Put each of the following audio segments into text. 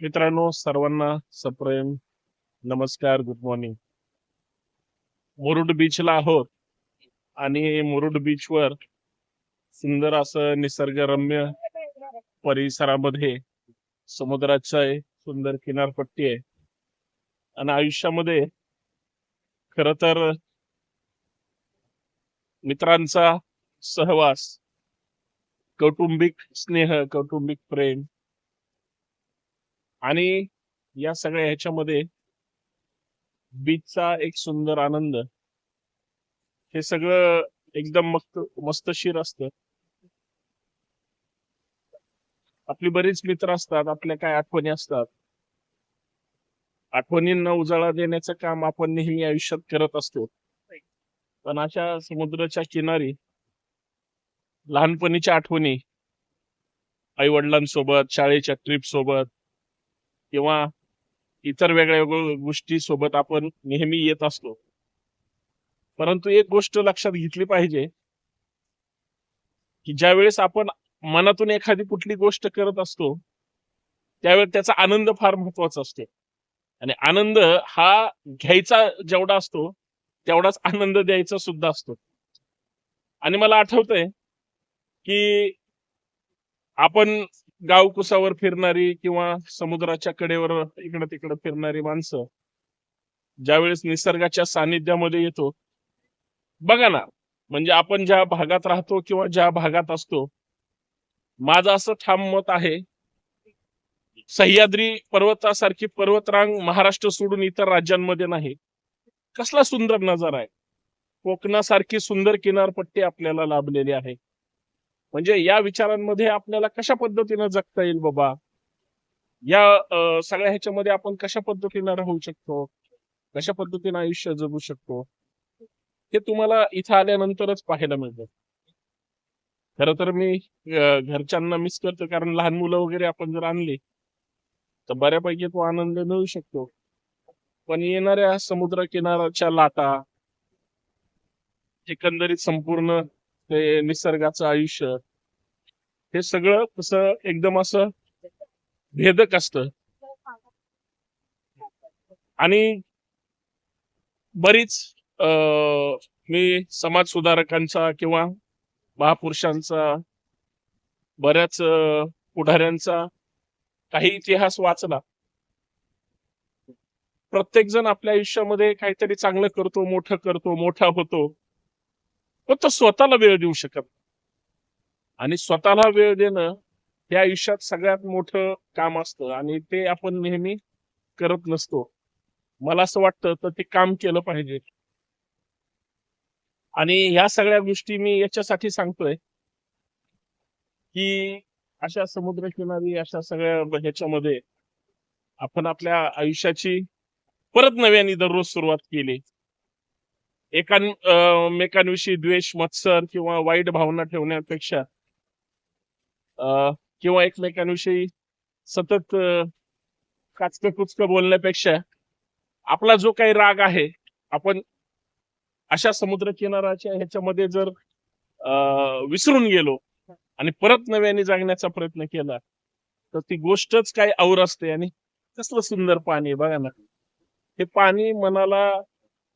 मित्रांनो सर्वांना सप्रेम नमस्कार गुड मॉर्निंग मुरुड बीचला आहोत आणि मुरुड बीचवर सुंदर असं निसर्गरम्य परिसरामध्ये समुद्राचा आहे सुंदर किनारपट्टी आहे. आणि आयुष्यामध्ये खर तर मित्रांचा सहवास कौटुंबिक स्नेह कौटुंबिक प्रेम आणि या सगळ्या ह्याच्यामध्ये बीचचा एक सुंदर आनंद. हे सगळं एकदम मस्त मस्तशीर असतं. आपली बरीच मित्र असतात आपल्या काय आठवणी असतात. आठवणींना उजाळा देण्याचं काम आपण नेहमी आयुष्यात करत असतो. पण अशा समुद्राच्या किनारी लहानपणीच्या आठवणी आई वडिलांसोबत शाळेच्या ट्रिप सोबत किंवा इतर वेगळ्या वेगळ्या गोष्टी सोबत आपण नेहमी येत असतो. परंतु एक गोष्ट लक्षात घेतली पाहिजे की ज्या वेळेस आपण मनातून एखादी कुठली गोष्ट करत असतो त्यावेळेस त्याचा आनंद फार महत्त्वाचा असतो. आणि आनंद हा घ्यायचा जेवढा असतो तेवढाच आनंद द्यायचा सुद्धा असतो. आणि मला आठवतंय की आपण गावकुसावर फिरणारी किंवा समुद्राच्या कडेवर इकडं तिकडं फिरणारी माणसं ज्यावेळेस निसर्गाच्या सानिध्यामध्ये येतो बघा ना म्हणजे आपण ज्या भागात राहतो किंवा ज्या भागात असतो माझं असं ठाम मत आहे सह्याद्री पर्वतासारखी पर्वतरांग महाराष्ट्र सोडून इतर राज्यांमध्ये नाही. कसला सुंदर नजारा आहे. कोकणासारखी सुंदर किनारपट्टी आपल्याला लाभलेली आहे. म्हणजे या विचारांमध्ये आपल्याला कशा पद्धतीनं जगता येईल बाबा? या सगळ्या ह्याच्यामध्ये आपण कशा पद्धतीनं राहू शकतो? कशा पद्धतीनं आयुष्य जगू शकतो? हे तुम्हाला इथं आल्यानंतरच पाहायला मिळतं. खर तर मी घरच्यांना मिस करतो कारण लहान मुलं वगैरे आपण जर आणली तर बऱ्यापैकी तो आनंद मिळू शकतो. पण येणाऱ्या समुद्र किनाऱ्याच्या लाटा एकंदरीत संपूर्ण ते निसर्गाचं आयुष्य. हे सगळं कसं एकदम असं भेदक असत. आणि बरीच अं, मी समाज सुधारकांचा किंवा महापुरुषांचा बऱ्याच पुढाऱ्यांचा काही इतिहास वाचला. प्रत्येक जण आपल्या आयुष्यामध्ये काहीतरी चांगलं करतो मोठं करतो मोठा होतो. फक्त स्वतःला वेळ देऊ शकत आणि स्वतःला वेळ देणं हे आयुष्यात सगळ्यात मोठं काम असतं. आणि ते आपण नेहमी करत नसतो. मला असं वाटतं तर ते काम केलं पाहिजे. आणि ह्या सगळ्या गोष्टी मी याच्यासाठी सांगतोय की अशा समुद्रकिनारी अशा सगळ्या ह्याच्यामध्ये आपण आपल्या आयुष्याची परत नव्याने दररोज सुरुवात केली. एकां द्वेष मत्सर किंवा वाईट भावना ठेवण्यापेक्षा अं, किंवा एकमेकांविषयी सतत काचक कुचक बोलण्यापेक्षा आपला जो काही राग आहे आपण अशा समुद्र किनाऱ्याच्या ह्याच्यामध्ये जर अं, विसरून गेलो आणि परत नव्याने जगण्याचा प्रयत्न केला तर ती गोष्टच काय और असते आणि कसलं सुंदर पाणी आहे बघा ना. हे पाणी मनाला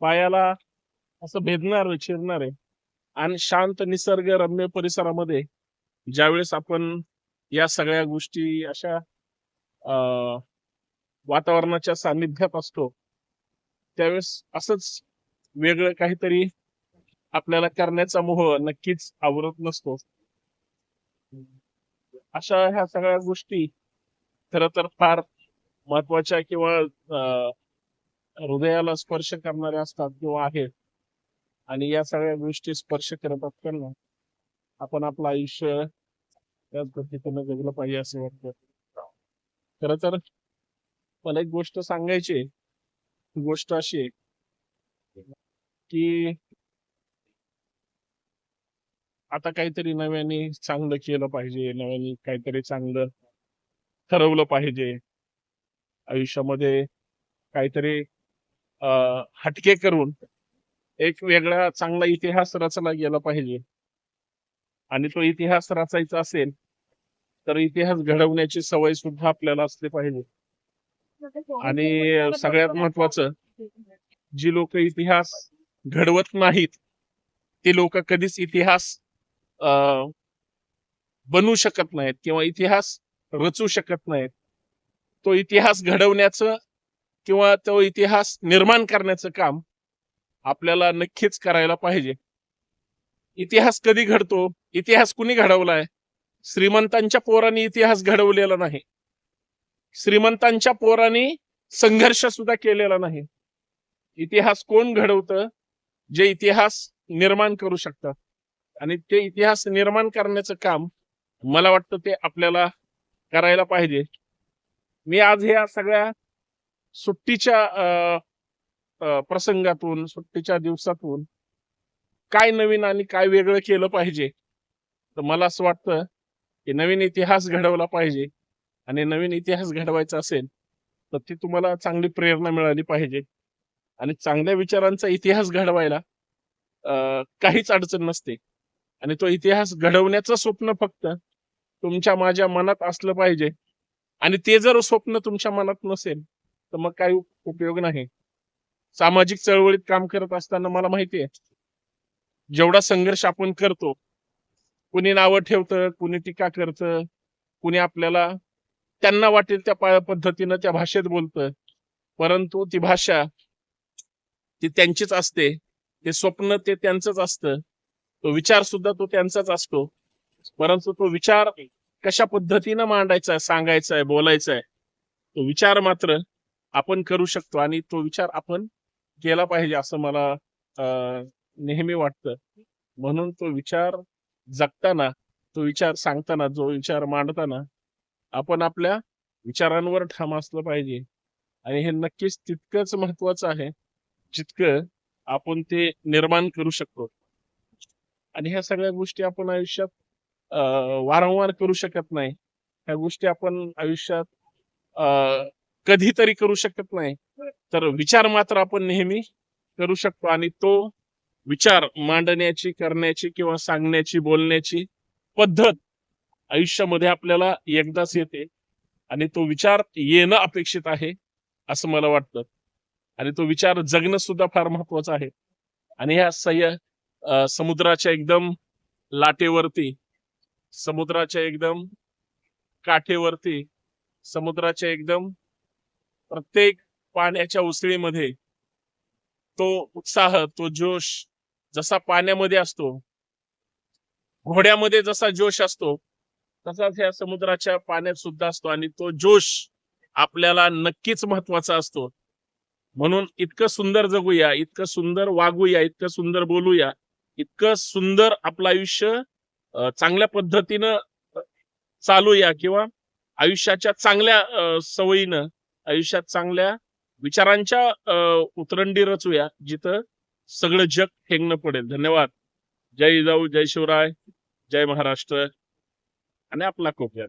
पायाला असं भेदणार चिरणार आहे. आणि शांत निसर्ग रम्य परिसरामध्ये ज्यावेळेस आपण या सगळ्या गोष्टी अशा अं, वातावरणाच्या सानिध्यात असतो त्यावेळेस असंच वेगळं काहीतरी आपल्याला करण्याचा मोह नक्कीच आवरत नसतो. अशा ह्या सगळ्या गोष्टी खर तर फार महत्त्वाच्या किंवा अं, हृदयाला स्पर्श करणाऱ्या असतात किंवा आहेत. आणि या सगळ्या गोष्टी स्पर्श करत असताना आपण आपलं आयुष्य त्याच पद्धतीनं जगलं पाहिजे असं वाटतं. खर तर मला एक गोष्ट सांगायची गोष्ट अशी आहे की आता काहीतरी नव्याने चांगलं केलं पाहिजे नव्याने काहीतरी चांगलं ठरवलं पाहिजे. आयुष्यामध्ये काहीतरी अं, हटके करून एक वेगळा चांगला इतिहास रचला गेला पाहिजे. आणि तो इतिहास रचायचा असेल तर इतिहास घडवण्याची सवय सुद्धा आपल्याला असली पाहिजे. आणि सगळ्यात महत्वाचं जी लोक इतिहास घडवत नाहीत ते लोक कधीच इतिहास अं, शकत नाहीत किंवा इतिहास रचू शकत नाहीत. तो इतिहास घडवण्याचं किंवा तो इतिहास निर्माण करण्याचं काम आपल्याला नक्कीच करायला पाहिजे. इतिहास कधी घडतो? इतिहास कुणी घडवलाय? श्रीमंतांच्या पोरांनी इतिहास घडवलेला नाही. श्रीमंतांच्या पोरांनी संघर्ष सुद्धा केलेला नाही. इतिहास कोण घडवतं? जे इतिहास निर्माण करू शकतात. आणि ते इतिहास निर्माण करण्याचं काम मला वाटतं ते आपल्याला करायला पाहिजे. मी आज ह्या सगळ्या सुट्टीच्या अं, प्रसंगातून सुट्टीच्या दिवसातून काय नवीन आणि काय वेगळं केलं पाहिजे? तर मला असं वाटतं की नवीन इतिहास घडवला पाहिजे आणि नवीन इतिहास घडवायचा असेल तर ती तुम्हाला चांगली प्रेरणा मिळाली पाहिजे. आणि चांगल्या विचारांचा इतिहास घडवायला काहीच अडचण नसते. आणि तो इतिहास घडवण्याचं स्वप्न फक्त तुमच्या माझ्या मनात असलं पाहिजे. आणि ते जर स्वप्न तुमच्या मनात नसेल तर मग काही उपयोग नाही. सामाजिक चळवळीत काम करत असताना मला माहिती आहे जेवढा संघर्ष आपण करतो कुणी नावं ठेवतं कुणी टीका करतं कुणी आपल्याला त्यांना वाटेल त्या पद्धतीनं त्या भाषेत बोलतं. परंतु ती भाषा ती त्यांचीच असते ते स्वप्न ते त्यांचंच असतं तो विचार सुद्धा तो त्यांचाच असतो. परंतु तो विचार कशा पद्धतीनं मांडायचा आहे सांगायचा आहे बोलायचा आहे तो विचार मात्र आपण करू शकतो आणि तो विचार आपण केला पाहिजे असं मला नेहमी वाटतं. म्हणून तो विचार जगताना तो विचार सांगताना जो विचार मांडताना आपण आपल्या विचारांवर ठाम असलं पाहिजे. आणि हे नक्कीच तितकंच महत्वाचं आहे जितकं आपण ते निर्माण करू शकतो. आणि ह्या सगळ्या गोष्टी आपण आयुष्यात अं, वारंवार करू शकत नाही. ह्या गोष्टी आपण आयुष्यात अं, कधीतरी करू शकत नाही. तर विचार मात्र आपण नेहमी करू शकतो आणि तो विचार मांडण्याची करण्याची किंवा सांगण्याची बोलण्याची पद्धत आयुष्यामध्ये आपल्याला एकदाच येते आणि तो विचार येणं अपेक्षित आहे असं मला वाटतं. आणि तो विचार जगणं सुद्धा फार महत्वाचं आहे. आणि ह्या सह्य समुद्राच्या एकदम लाटेवरती समुद्राच्या एकदम काठेवरती समुद्राच्या एकदम प्रत्येक पाण्याच्या उसळीमध्ये तो उत्साह तो जोश जसा पाण्यामध्ये असतो घोड्यामध्ये जसा जोश असतो तसाच या समुद्राच्या पाण्यात सुद्धा असतो आणि तो जोश आपल्याला नक्कीच महत्त्वाचा असतो. म्हणून इतकं सुंदर जगूया इतकं सुंदर वागूया इतकं सुंदर बोलूया इतकं सुंदर आपलं आयुष्य चांगल्या पद्धतीनं चालूया किंवा आयुष्याच्या चांगल्या सवयीनं आयुष्यात चांगल्या विचारांच्या अं, उतरंडी रचूया जिथं सगळं जग ठेंगणं पडेल. धन्यवाद. जय जाऊ जय शिवराय जय महाराष्ट्र. आणि आपला कोकण.